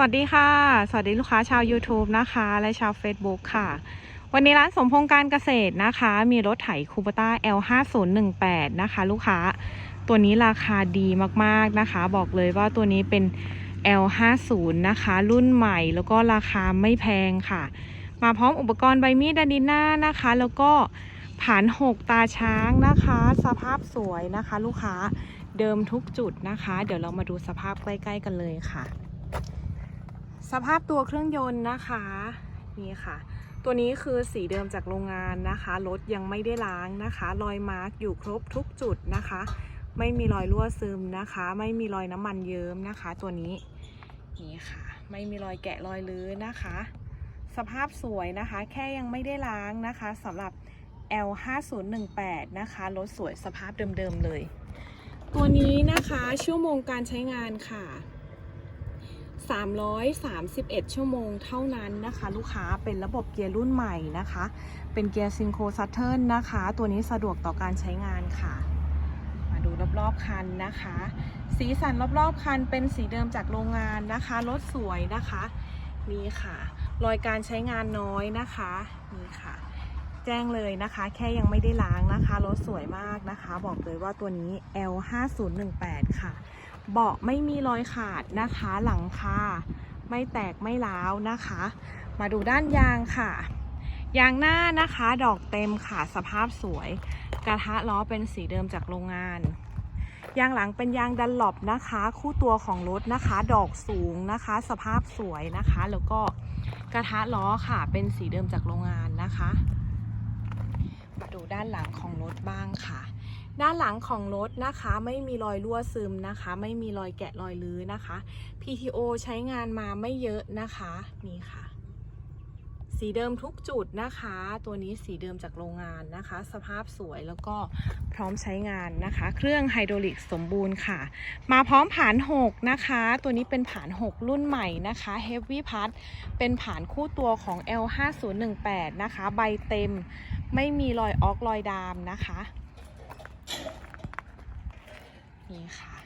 สวัสดีค่ะ สวัสดีลูกค้าชาว YouTube นะคะ และชาว Facebook ค่ะ วันนี้ร้านสมพงษ์การเกษตรนะคะ มีรถไถคูปต้า L5018 นะคะ ลูกค้าตัวนี้ราคาดีมากๆนะคะ บอกเลยว่าตัวนี้เป็น L50 นะคะ รุ่นใหม่แล้วก็ราคาไม่แพงค่ะ มาพร้อมอุปกรณ์ใบมีดดาดิน่านะคะ แล้วก็ผ่านหกตาช้างนะคะ สภาพสวยนะคะ ลูกค้าเดิมทุกจุดนะคะ เดี๋ยวเรามาดูสภาพใกล้ ๆ กันเลยค่ะ สภาพตัวเครื่องยนต์นะคะนี่ค่ะ ตัวนี้คือสีเดิมจากโรงงานนะคะรถยังไม่ได้ล้างนะคะ รอยมาร์กอยู่ครบทุกจุดนะคะ ไม่มีรอยรั่วซึมนะคะ ไม่มีรอยน้ำมันเยิ้มนะคะ ตัวนี้นี่ค่ะ ไม่มีรอยแกะรอยลื้อนะคะ สภาพสวยนะคะ แค่ยังไม่ได้ล้างนะคะสำหรับ L5018 นะคะรถสวยสภาพเดิมๆเลย ตัวนี้นะคะชั่วโมงการใช้งานค่ะ 331 ชั่วโมงเท่านั้นนะคะ ลูกค้าเป็นระบบเกียร์รุ่นใหม่นะคะ เป็นเกียร์ซิงโครซัตเทิลนะคะ ตัวนี้สะดวกต่อการใช้งานค่ะ มาดูรอบๆคันนะคะ สีสันรอบๆคันเป็นสีเดิมจากโรงงานนะคะ รถสวยนะคะนี่ค่ะ รอยการใช้งานน้อยนะคะนี่ค่ะ แจ้งเลยนะคะ แค่ยังไม่ได้ล้างนะคะ รถสวยมากนะคะ บอกเลยว่าตัวนี้ L5018 ค่ะ เบาะไม่มีรอยขาดนะคะ หลังคาไม่แตกไม่ร้าวนะคะ มาดูด้านยางค่ะ ยางหน้านะคะ ดอกเต็มค่ะสภาพสวย กระทะล้อเป็นสีเดิมจากโรงงาน ยางหลังเป็นยางดันหลบนะคะ คู่ตัวของรถนะคะ ดอกสูงนะคะ สภาพสวยนะคะ แล้วก็กระทะล้อค่ะเป็นสีเดิมจากโรงงานนะคะ มาดูด้านหลังของรถบ้างค่ะ ด้านหลังของรถนะคะไม่มีรอยรั่วซึมนะคะ ไม่มีรอยแกะรอยลื้อนะคะ PTO ใช้งานมาไม่เยอะนะคะนี่ค่ะ สีเดิมทุกจุดนะคะ ตัวนี้สีเดิมจากโรงงานนะคะ สภาพสวยแล้วก็พร้อมใช้งานนะคะ เครื่องไฮดรอลิกสมบูรณ์ค่ะ มาพร้อมผาน6นะคะ ตัวนี้เป็นผาน 6 รุ่นใหม่นะคะ Heavy p a t เป็นผานคู่ตัวของ L5018 นะคะ ใบเต็ม ไม่มีรอยออกรอยดามนะคะ นี่ค่ะ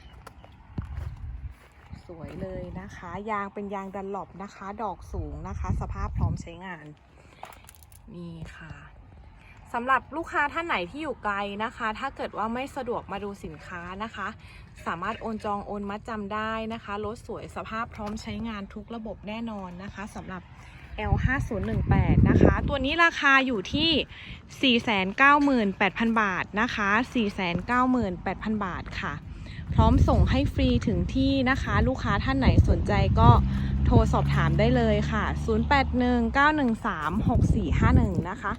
สวยเลยนะคะ ยางเป็นยางดันหลบนะคะ ดอกสูงนะคะ สภาพพร้อมใช้งาน นี่ค่ะสำหรับลูกค้าท่านไหนที่อยู่ไกลนะคะ ถ้าเกิดว่าไม่สะดวกมาดูสินค้านะคะ สามารถโอนจองโอนมัดจำได้นะคะรถสวยสภาพพร้อมใช้งานทุกระบบแน่นอนนะคะสำหรับ L5018 นะคะ ตัวนี้ราคาอยู่ที่ 498,000 บาทนะคะ 498,000 บาทค่ะ พร้อมส่งให้ฟรีถึงที่นะคะ ลูกค้าท่านไหนสนใจก็โทรสอบถามได้เลยค่ะ 0819136451 นะคะ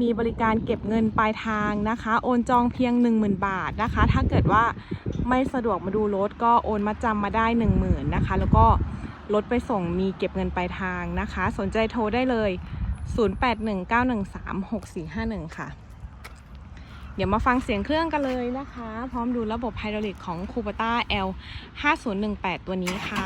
มีบริการเก็บเงินปลายทางนะคะ โอนจองเพียง 10,000 บาทนะคะ ถ้าเกิดว่าไม่สะดวกมาดูรถก็โอนมาจำมาได้ 10,000 นะคะ แล้วก็รถไปส่งมีเก็บเงินปลายทางนะคะ สนใจโทรได้เลย 0819136451 ค่ะ เดี๋ยวมาฟังเสียงเครื่องกันเลยนะคะ พร้อมดูระบบไฮดรอลิกของคูปต้า L 5018ตัวนี้ค่ะ